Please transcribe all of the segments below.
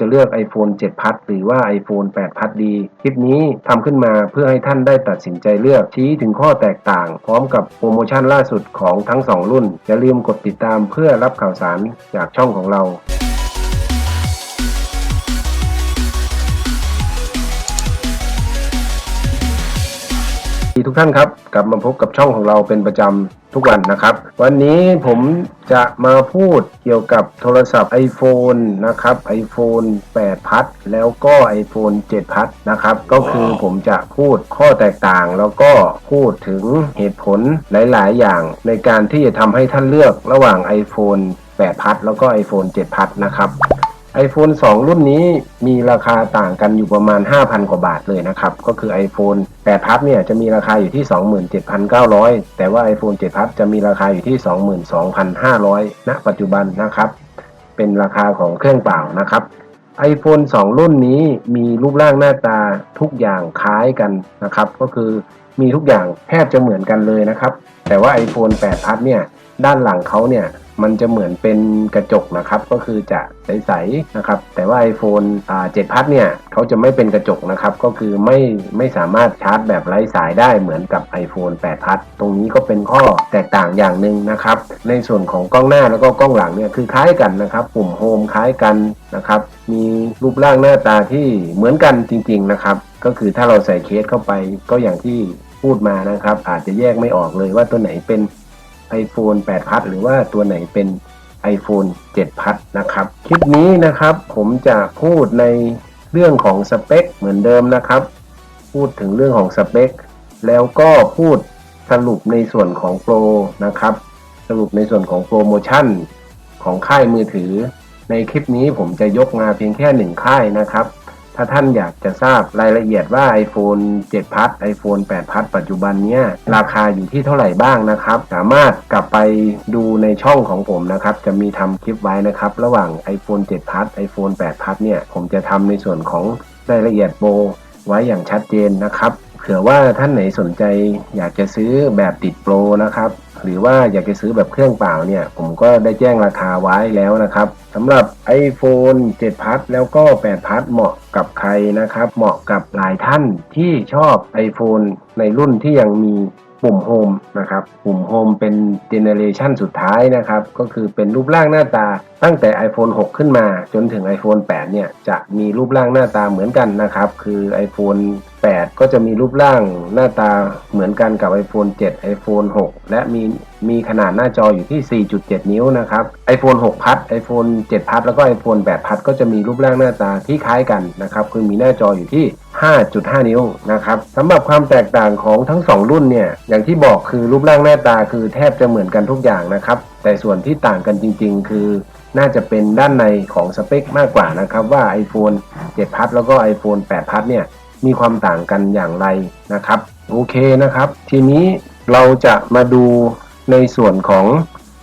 จะเลือก iPhone 7พัดหรือว่า iPhone 8พัดดี คลิปนี้ทำขึ้นมาเพื่อให้ท่านได้ตัดสินใจเลือกชี้ถึงข้อแตกต่าง พร้อมกับโปรโมชั่นล่าสุดของทั้ง 2 รุ่น อย่าลืมกดติดตามเพื่อรับข่าวสารจากช่องของเรา ดีทุกท่านครับ กลับมาพบกับช่องของเราเป็นประจำทุกวันนะครับ วันนี้ผมจะมาพูดเกี่ยวกับโทรศัพท์ iPhone นะครับ iPhone 8 พัดแล้วก็ iPhone 7 พัดนะครับ ก็คือผมจะพูดข้อแตกต่าง แล้วก็พูดถึงเหตุผลหลาย ๆ อย่างในการที่จะทำให้ท่านเลือกระหว่าง iPhone 8 พัดแล้วก็ iPhone 7 พัดนะครับ iPhone 2 รุ่นนี้มีราคาต่างกันอยู่ประมาณ 5,000 กว่าบาทเลยนะครับ ก็คือ iPhone 8พัดเนี่ยจะมีราคาอยู่ที่ 27,900 แต่ว่า iPhone 7พัดจะมีราคาอยู่ที่ 22,500 ณ ปัจจุบันนะครับ เป็นราคาของเครื่องเปล่านะครับ iPhone 2 รุ่นนี้มีรูปร่างหน้าตาทุกอย่างคล้ายกันนะครับ ก็คือมีทุกอย่างแทบจะเหมือนกันเลยนะครับ แต่ว่า iPhone 8พัดเนี่ยด้านหลังเขาเนี่ยมันจะเหมือนเป็นกระจกนะครับ ก็คือจะใสๆนะครับ แต่ว่า iPhone อ่า7พัดเนี่ยเขาจะไม่เป็นกระจกนะครับ ก็คือไม่ไม่สามารถชาร์จแบบไร้สายได้เหมือนกับ iPhone 8พัดตรงนี้ก็เป็นข้อแตกต่างอย่างหนึ่งนะครับ ในส่วนของกล้องหน้าแล้วก็กล้องหลังเนี่ยคือคล้ายกันนะครับ ปุ่มโฮมคล้ายกันนะครับ มีรูปร่างหน้าตาที่เหมือนกันจริง ๆนะครับ ก็คือถ้าเราใส่เคสเข้าไปก็อย่างที่พูดมานะครับ อาจจะแยกไม่ออกเลยว่าตัวไหนเป็น iPhone 8 พัดหรือว่าตัวไหนเป็น iPhone 7 พัดนะครับ คลิปนี้นะครับผมจะพูดในเรื่องของสเปคเหมือนเดิมนะครับ พูดถึงเรื่องของสเปค แล้วก็พูดสรุปในส่วนของโปรนะครับ สรุปในส่วนของโปรโมชั่นของค่ายมือถือ ในคลิปนี้ผมจะยกมาเพียงแค่หนึ่งค่ายนะครับ ถ้าท่านอยากจะทราบรายละเอียดว่า iPhone 7พัด iPhone 8พัดปัจจุบันเนี้ยราคาอยู่ที่เท่าไหร่บ้างนะครับ สามารถกลับไปดูในช่องของผมนะครับ จะมีทำคลิปไว้นะครับ ระหว่าง iPhone 7พัด iPhone 8พัดเนี่ย ผมจะทำในส่วนของรายละเอียดโปรไว้อย่างชัดเจนนะครับ เผื่อว่าท่านไหนสนใจอยากจะซื้อแบบติดโปรนะครับ หรือว่าอยากจะซื้อแบบเครื่องเปล่าเนี่ย ผมก็ได้แจ้งราคาไว้แล้วนะครับสำหรับ iPhone 7 พัทแล้วก็ 8 พัทเหมาะกับใครนะครับ เหมาะกับหลายท่านที่ชอบ iPhone ในรุ่นที่ยังมี ปุ่มโฮมนะครับ ปุ่มโฮมเป็นเจเนเรชันสุดท้ายนะครับ ก็คือเป็นรูปร่างหน้าตา ตั้งแต่ iPhone 6 ขึ้นมา จนถึง iPhone 8 เนี่ย จะมีรูปร่างหน้าตาเหมือนกันนะครับ คือ iPhone 8 ก็จะมีรูปร่างหน้าตาเหมือนกันกับ iPhone 7 iPhone 6 และมีมีขนาดหน้าจออยู่ที่ 4.7 นิ้วนะครับ iPhone 6 พัด iPhone 7 พัดแล้วก็ iPhone 8 พัดก็จะมีรูปร่างหน้าตาที่คล้ายกันนะครับ คือมีหน้าจออยู่ที่ 5.5 นิ้วนะครับสำหรับความแตกต่างของทั้ง 2 รุ่นเนี่ยอย่างที่บอกคือรูปร่างหน้าตาคือแทบจะเหมือนกันทุกอย่างนะครับ แต่ส่วนที่ต่างกันจริง ๆ คือน่าจะเป็นด้านในของสเปคมากกว่านะครับ ว่า iPhone 7พัดแล้วก็ iPhone 8พัดเนี่ยมีความต่างกันอย่างไรนะครับ โอเคนะครับ ทีนี้เราจะมาดูในส่วนของ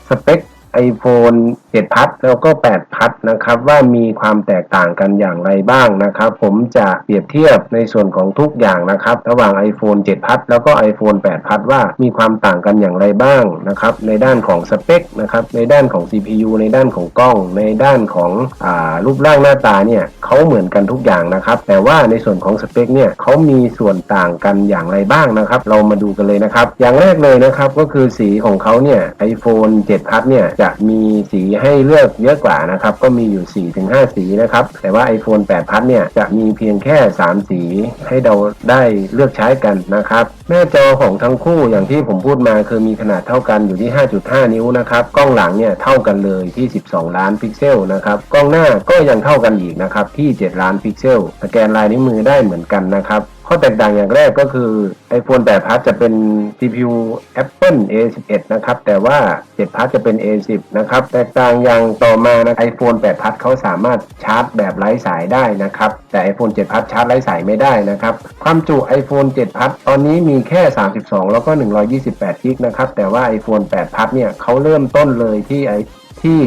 สเปค iPhone 7พัดแล้วก็8พัดนะครับว่ามีความแตกต่างกันอย่างไรบ้างนะครับ ผมจะเปรียบเทียบในส่วนของทุกอย่างนะครับ ระหว่าง iPhone 7 พัดแล้วก็ iPhone 8 พัดว่ามีความต่างกันอย่างไรบ้างนะครับ ในด้านของสเปคนะครับ ในด้านของ CPU ในด้านของกล้อง ในด้านของอรูปร่างหน้าตาเนี่ยเขาเหมือนกันทุกอย่างนะครับ แต่ว่าในส่วนของสเปคเนี่ยเขามีส่วนต่างกันอย่างไรบ้างนะครับ เรามาดูกันเลยนะครับ อย่างแรกเลยนะครับก็คือสีของเขาเนี่ย iPhone 7 พัดเนี่ยจะมีสีให้ให้เลือกเยอะกว่านะครับ ก็มีอยู่ 4-5 สีนะครับ แต่ว่า iPhone 8พัดเนี่ยจะมีเพียงแค่ 3 สีให้เราได้เลือกใช้กันนะครับหน้าจอของทั้งคู่อย่างที่ผมพูดมาคือมีขนาดเท่ากันอยู่ที่ 5.5 นิ้วนะครับ กล้องหลังเนี่ยเท่ากันเลยที่ 12 ล้านพิกเซลนะครับ กล้องหน้าก็ยังเท่ากันอีกนะครับที่ 7 ล้านพิกเซลสแกนลายนิ้วมือได้เหมือนกันนะครับ ข้อแตกต่างอย่างแรกก็คือ iPhone 8 Plus จะเป็น CPU Apple A11 นะครับ แต่ว่า 7 Plus จะเป็น A10 นะครับ แตกต่างอย่างต่อมานะ iPhone 8 Plus เขาสามารถชาร์จแบบไร้สายได้นะครับ แต่ iPhone 7 Plus ชาร์จไร้สายไม่ได้นะครับ ความจุ iPhone 7 Plus ตอนนี้มีแค่ 32 แล้วก็ 128กิกนะครับ แต่ว่า iPhone 8 Plus เนี่ยเขาเริ่มต้นเลยที่ไอที่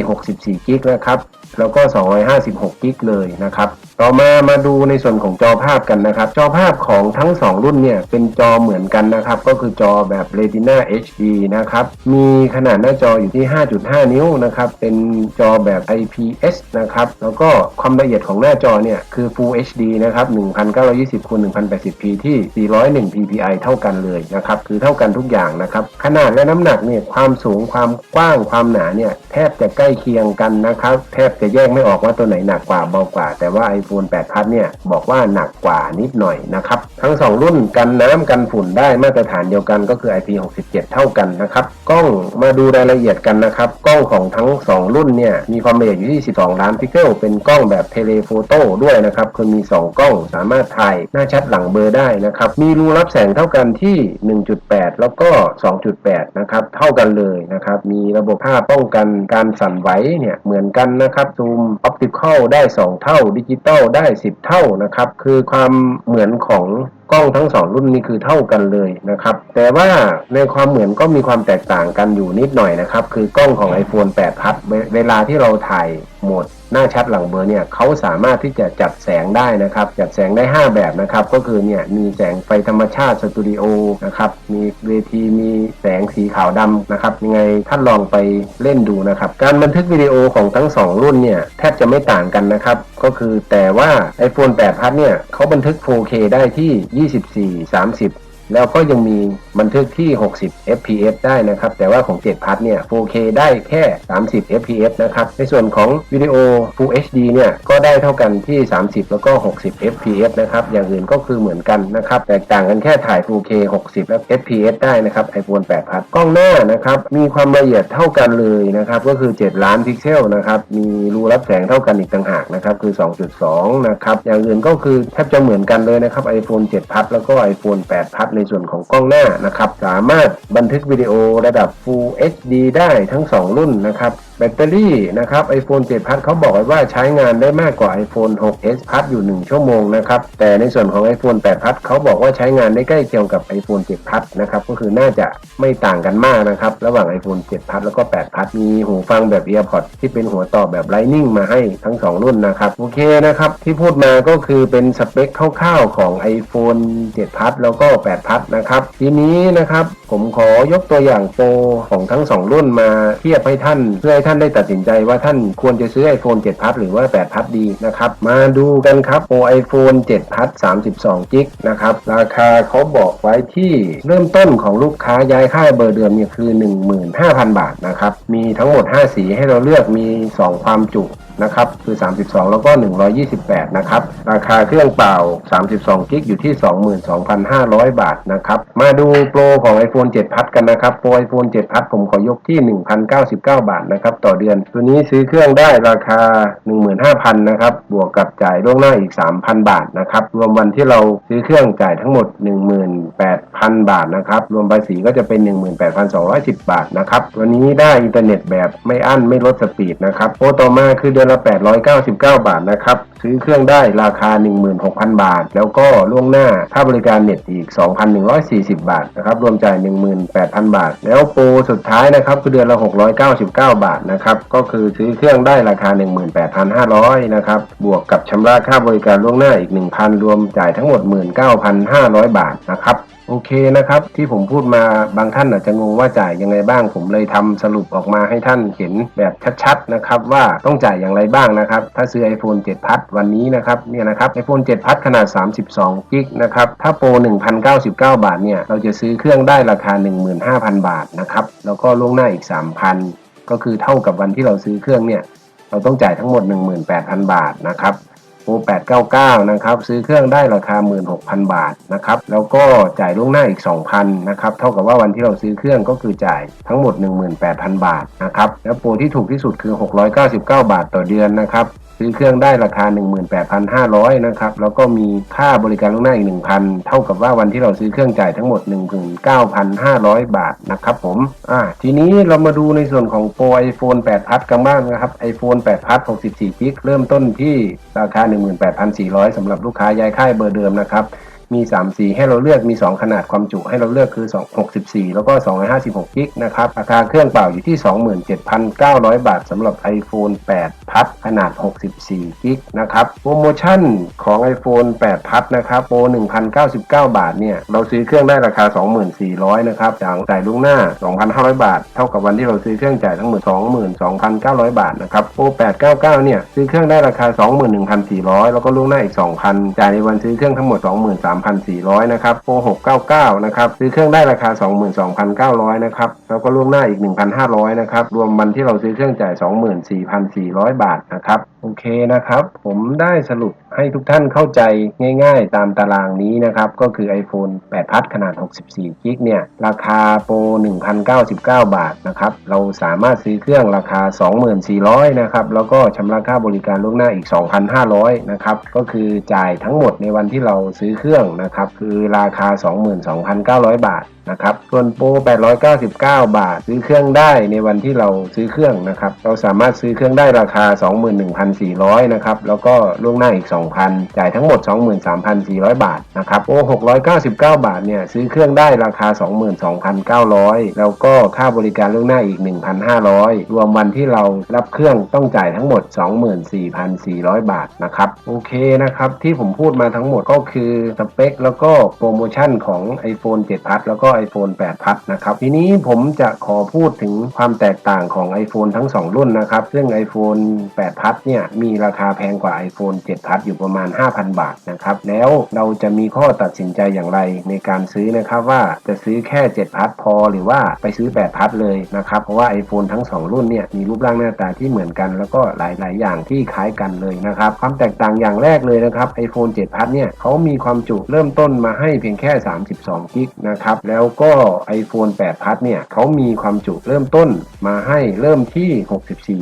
64กิกนะครับ แล้วก็ 256กิกเลยนะครับ ต่อมามาดูในส่วนของจอภาพกันนะครับ จอภาพของทั้ง 2 รุ่นเนี่ยเป็นจอเหมือนกันนะครับ ก็คือจอแบบ Retina HD นะครับ มีขนาดหน้าจออยู่ที่ 5.5 นิ้วนะครับ เป็นจอแบบ IPS นะครับ แล้วก็ความละเอียดของหน้าจอเนี่ยคือ Full HD นะครับ 1920คูณ 1080p ที่ 401 ppi เท่ากันเลยนะครับ คือเท่ากันทุกอย่างนะครับ ขนาดและน้ำหนักเนี่ยความสูงความกว้างความหนาเนี่ยแทบจะใกล้เคียงกันนะครับ แทบจะแยกไม่ออกว่าตัวไหนหนักกว่าเบากว่า แต่ว่า iPhone 8 Plus เนี่ยบอกว่าหนักกว่านิดหน่อยนะครับทั้ง 2 รุ่นกันน้ำกันฝุ่นได้มาตรฐานเดียวกันก็คือ IP67 เท่ากันนะครับกล้องมาดูรายละเอียดกันนะครับกล้องของทั้ง 2 รุ่นเนี่ยมีความละเอียดอยู่ที่ 12 ล้านพิกเซลเป็นกล้องแบบเทเลโฟโต้ด้วยนะครับคือมี 2 กล้องสามารถถ่ายหน้าชัดหลังเบอร์ได้นะครับมีรูรับแสงเท่ากันที่ 1.8 แล้วก็ 2.8 นะครับเท่ากันเลยนะครับมีระบบภาพป้องกันการสั่นไหวเนี่ยเหมือนกันนะครับซูมออปติคอลได้ 2 เท่าดิจิตอลได้สิบเท่านะครับ คือความเหมือนของ กล้องทั้ง2รุ่นนี้คือเท่ากันเลยนะครับ แต่ว่าในความเหมือนก็มีความแตกต่างกันอยู่นิดหน่อยนะครับ คือกล้องของ iPhone 8 Plus เวลาที่เราถ่ายโหมดหน้าชัดหลังเบอร์เนี่ยเขาสามารถที่จะจัดแสงได้นะครับ จัดแสงได้ 5 แบบนะครับ ก็คือเนี่ยมีแสงไฟธรรมชาติสตูดิโอนะครับมีเวทีมีแสงสีขาวดำนะครับยังไงท่านลองไปเล่นดูนะครับ การบันทึกวิดีโอของทั้ง 2 รุ่นเนี่ยแทบจะไม่ต่างกันนะครับ ก็คือแต่ว่า iPhone 8 Plus เนี่ยเขาบันทึก 4K ได้ที่24 30 แล้วก็ยังมีบันทึกที่ 60 fps ได้นะครับ แต่ว่าของ 7 พัทเนี่ย 4K ได้แค่ 30 fps นะครับ ในส่วนของวิดีโอ Full HD เนี่ย ก็ได้เท่ากันที่ 30 แล้วก็ 60 fps นะครับ อย่างอื่นก็คือเหมือนกันนะครับ แตกต่างกันแค่ถ่าย 4K 60 และ fps ได้นะครับ iPhone 8 พัทกล้องหน้านะครับ มีความละเอียดเท่ากันเลยนะครับ ก็คือ 7 ล้านพิกเซลนะครับ มีรูรับแสงเท่ากันอีกต่างหากนะครับ คือ 2.2 นะครับ อย่างอื่นก็คือแทบจะเหมือนกันเลยนะครับ iPhone 7 พัทแล้วก็ iPhone 8 พัทในส่วนของกล้องหน้านะครับ สามารถบันทึกวิดีโอระดับ Full HD ได้ทั้ง 2 รุ่นนะครับ แบตเตอรี่นะครับ iPhone 7 Plus เขาบอกไว้ว่าใช้งานได้มากกว่า iPhone 6s Plus อยู่ 1 ชั่วโมงนะครับ แต่ในส่วนของ iPhone 8 Plus เขาบอกว่าใช้งานได้ใกล้เคียงกับ iPhone 7 Plus นะครับ ก็คือน่าจะไม่ต่างกันมากนะครับ ระหว่าง iPhone 7 Plus แล้วก็ 8 Plus มีหูฟังแบบ EarPods ที่เป็นหัวต่อแบบ Lightning มาให้ทั้ง 2 รุ่นนะครับ โอเคนะครับ ที่พูดมาก็คือเป็นสเปคคร่าวๆของ iPhone 7 Plus แล้วก็ 8 Plus นะครับทีนี้นะครับผมขอยกตัวอย่างโปรของทั้ง 2 รุ่นมาเทียบให้ท่านเพื่อให้ท่านานได้ตัดสินใจว่าท่านควรจะซื้อ iPhone 7 Plus หรือว่า 8 Plus ดีนะครับ มาดูกันครับโปร iPhone 7 Plus 32 g b นะครับ ราคาเขาบอกไว้ที่เริ่มต้นของลูกค้าย้ายค่ายเบอร์เดิมเนี่ยคือ 15,000 บาทนะครับ มีทั้งหมด 5 สีให้เราเลือกมี 2 ความจุ นะครับคือ 32 แล้วก็ 128 นะครับ ราคาเครื่องเปล่า 32 กิกอยู่ที่ 22,500 บาทนะครับ มาดูโปรของ iPhone 7 Plus กันนะครับ โปร iPhone 7 Plus ผมขอยกที่ 1,099 บาทนะครับ ต่อเดือน ตัวนี้ซื้อเครื่องได้ราคา 15,000 นะครับ บวกกับจ่ายล่วงหน้าอีก 3,000 บาทนะครับ รวมวันที่เราซื้อเครื่องจ่ายทั้งหมด 18,000 บาทนะครับ รวมภาษีก็จะเป็น 18,210 บาทนะครับ วันนี้ได้อินเทอร์เน็ตแบบไม่อั้นไม่ลดสปีดนะครับ โปรต่อมาคือเดือนละ 899 บาทนะครับ ซื้อเครื่องได้ราคา 16,000 บาท แล้วก็ล่วงหน้าค่าบริการเน็ตอีก 2,140 บาทนะครับ รวมจ่าย 18,000 บาท แล้วโปรสุดท้ายนะครับคือเดือนละ 699 บาทนะครับ ก็คือซื้อเครื่องได้ราคา 18,500 นะครับ บวกกับชำระค่าบริการล่วงหน้าอีก 1,000 รวมจ่ายทั้งหมด 19,500 บาทนะครับ โอเคนะครับ ที่ผมพูดมาบางท่านอาจจะงงว่าจ่ายยังไงบ้าง ผมเลยทำสรุปออกมาให้ท่านเห็นแบบชัดๆนะครับว่าต้องจ่ายอย่างไรบ้างนะครับถ้าซื้อ iPhone 7 Plus วันนี้นะครับเนี่ยนะครับ iPhone 7 Plus ขนาด 32กิกนะครับถ้าโปร 1,099 บาทเนี่ยเราจะซื้อเครื่องได้ราคา 15,000 บาทนะครับแล้วก็ล่วงหน้าอีก 3,000 ก็คือเท่ากับวันที่เราซื้อเครื่องเนี่ยเราต้องจ่ายทั้งหมด 18,000 บาทนะครับ โปร899 นะครับ ซื้อเครื่องได้ราคา 16,000 บาทนะครับ แล้วก็จ่ายล่วงหน้าอีก 2,000 นะครับ เท่ากับว่าวันที่เราซื้อเครื่องก็คือจ่ายทั้งหมด 18,000 บาทนะครับ แล้วโปรที่ถูกที่สุดคือ 699 บาทต่อเดือนนะครับ ซื้อเครื่องได้ราคา 18,500 นะครับ แล้วก็มีค่าบริการล่วงหน้าอีก 1,000 เท่ากับว่าวันที่เราซื้อเครื่องจ่ายทั้งหมด 19,500 บาทนะครับผม อ่า ทีนี้เรามาดูในส่วนของโปร iPhone 8 Plus กันบ้างนะครับ iPhone 8 Plus 64 กิก เริ่มต้นที่ราคา 18,400สำหรับลูกค้าย้ายค่ายเบอร์เดิมนะครับ มี 3 สีให้เราเลือกมี 2 ขนาดความจุให้เราเลือกคือ 2 64 แล้วก็ 256 กิกนะครับ ราคาเครื่องเปล่าอยู่ที่ 27,900 บาทสำหรับ iPhone 8 พัดขนาด 64 กิกนะครับ โปรโมชั่นของ iPhone 8 พัดนะครับโปร 1,099 บาทเนี่ย เราซื้อเครื่องได้ราคา 24,000 นะครับจากจ่ายล่วงหน้า 2,500 บาท เท่ากับวันที่เราซื้อเครื่องจ่ายทั้งหมด 22,900 บาทนะครับโปร 899 เนี่ย ซื้อเครื่องได้ราคา 21,400 แล้วก็ล่วงหน้าอีก 2,000 จ่ายในวันซื้อเครื่องทั้งหมด3,400 นะครับโปร699 นะครับ ซื้อเครื่องได้ราคา 22,900 นะครับ แล้วก็ล่วงหน้าอีก 1,500 นะครับ รวมวันที่เราซื้อเครื่องจ่าย 24,400 บาทนะครับโอเคนะครับ ผมได้สรุปให้ทุกท่านเข้าใจง่ายๆ ตามตารางนี้นะครับ ก็คือ iPhone 8 พัดขนาด 64 กิกเนี่ย ราคาโปร 1,099 บาทนะครับ เราสามารถซื้อเครื่องราคา 24,000 นะครับ แล้วก็ชำระค่าบริการล่วงหน้าอีก 2,500 นะครับ ก็คือจ่ายทั้งหมดในวันที่เราซื้อเครื่องนะครับ คือราคา 22,900 บาทนะครับ ส่วนโปร 899 บาท ซื้อเครื่องได้ในวันที่เราซื้อเครื่องนะครับ เราสามารถซื้อเครื่องได้ราคา 21,400 นะครับ แล้วก็ล่วงหน้าอีก 2,000 จ่ายทั้งหมด 23,400 บาทนะครับ โปร 699 บาท เนี่ย ซื้อเครื่องได้ราคา 22,900 แล้วก็ค่าบริการล่วงหน้าอีก 1,500 รวมวันที่เรารับเครื่องต้องจ่ายทั้งหมด 24,400 บาทนะครับ โอเคนะครับ ที่ผมพูดมาทั้งหมดก็คือสเปค แล้วก็โปรโมชั่นของ iPhone 7 Plus แล้วก็ iPhone 8 Plus นะครับทีนี้ผมจะขอพูดถึงความแตกต่างของ iPhone ทั้ง 2 รุ่นนะครับ ซึ่ง iPhone 8 Plus เนี่ยมีราคาแพงกว่า iPhone 7 Plus อยู่ประมาณ 5,000 บาทนะครับแล้วเราจะมีข้อตัดสินใจอย่างไรในการซื้อนะครับว่าจะซื้อแค่ 7 Plus พอ หรือว่าไปซื้อ 8 Plus เลยนะครับเพราะว่า iPhone ทั้ง 2 รุ่นเนี่ยมีรูปร่างหน้าตาที่เหมือนกัน แล้วก็หลาย ๆ อย่างที่คล้ายกันเลยนะครับความแตกต่างอย่างแรกเลยนะครับ iPhone 7 Plus เนี่ยเขามีความจุเริ่มต้นมาให้เพียงแค่ 32 กิกนะครับแล้วแล้วก็ iPhone 8 Plus เนี่ยเขามีความจุเริ่มต้นมาให้เริ่มที่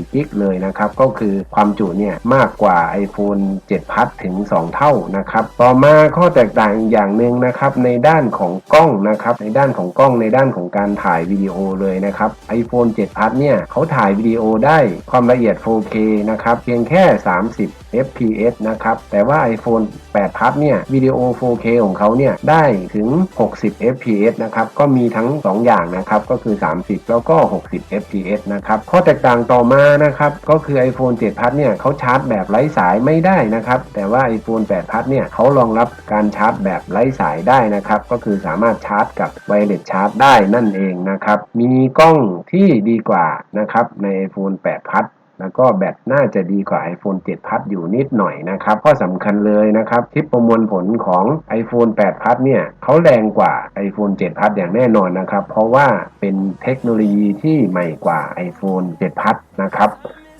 64 กิกเลยนะครับ ก็คือความจุเนี่ยมากกว่า iPhone 7 Plus ถึง 2 เท่านะครับ ต่อมาข้อแตกต่างอย่างหนึ่งนะครับในด้านของกล้องนะครับ ในด้านของกล้องในด้านของการถ่ายวิดีโอเลยนะครับ iPhone 7 Plus เนี่ยเขาถ่ายวิดีโอได้ความละเอียด 4K นะครับเพียงแค่ 30 fps นะครับ แต่ว่า iPhone 8 Plus เนี่ยวิดีโอ 4K ของเขาเนี่ยได้ถึง 60 fps นะครับ ก็มีทั้ง 2 อย่างนะครับ ก็คือ 30 แล้วก็ 60 fps นะครับ ข้อแตกต่างต่อมานะครับ ก็คือ iPhone 7 Plus เนี่ยเขาชาร์จแบบไร้สายไม่ได้นะครับ แต่ว่า iPhone 8 Plus เนี่ยเขารองรับการชาร์จแบบไร้สายได้นะครับ ก็คือสามารถชาร์จกับไวเลสชาร์จได้นั่นเองนะครับ มีกล้องที่ดีกว่านะครับใน iPhone 8 Plus แล้วก็แบตน่าจะดีกว่า iPhone 7 Plus อยู่นิดหน่อยนะครับข้อสำคัญเลยนะครับที่ประมวลผลของ iPhone 8 Plus เนี่ยเขาแรงกว่า iPhone 7 Plus อย่างแน่นอนนะครับ เพราะว่าเป็นเทคโนโลยีที่ใหม่กว่า iPhone 7 Plus นะครับ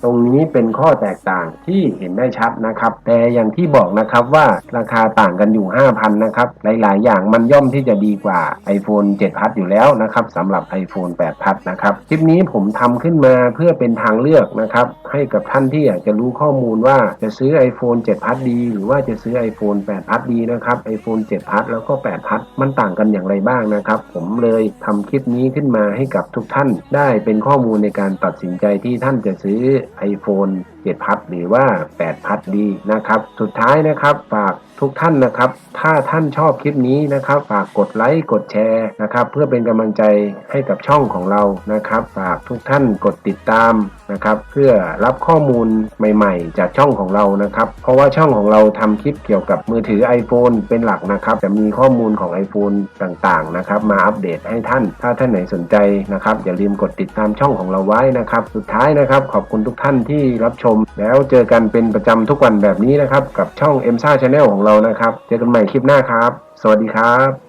ตรงนี้เป็นข้อแตกต่างที่เห็นได้ชัดนะครับ แต่อย่างที่บอกนะครับว่าราคาต่างกันอยู่ 5,000 นะครับ หลาย ๆ อย่างมันย่อมที่จะดีกว่า iPhone 7 Plus อยู่แล้วนะครับสำหรับ iPhone 8 Plus นะครับ คลิปนี้ผมทำขึ้นมาเพื่อเป็นทางเลือกนะครับ ให้กับท่านที่อยากจะรู้ข้อมูลว่าจะซื้อ iPhone 7 Plus ดี หรือว่าจะซื้อ iPhone 8 Plus ดีนะครับ iPhone 7 Plus แล้วก็8 Plus มันต่างกันอย่างไรบ้างนะครับ ผมเลยทำคลิปนี้ขึ้นมาให้กับทุกท่าน ได้เป็นข้อมูลในการตัดสินใจที่ท่านจะซื้อ iPhone 7 พัดหรือว่า 8 พัดดีนะครับ สุดท้ายนะครับฝากทุกท่านนะครับ ถ้าท่านชอบคลิปนี้นะครับ ฝากกดไลค์กดแชร์นะครับ เพื่อเป็นกำลังใจให้กับช่องของเรานะครับ ฝากทุกท่านกดติดตามนะครับ เพื่อรับข้อมูลใหม่ๆ จากช่องของเรานะครับ เพราะว่าช่องของเราทำคลิปเกี่ยวกับมือถือ iPhone เป็นหลักนะครับ จะมีข้อมูลของ iPhone ต่างๆนะครับ มาอัปเดตให้ท่าน ถ้าท่านไหนสนใจนะครับ อย่าลืมกดติดตามช่องของเราไว้นะครับ สุดท้ายนะครับ ขอบคุณทุกท่านที่รับชมแล้วเจอกันเป็นประจำทุกวันแบบนี้นะครับ กับช่อง m s a Channel ของเรานะครับ เจอกันใหม่คลิปหน้าครับ สวัสดีครับ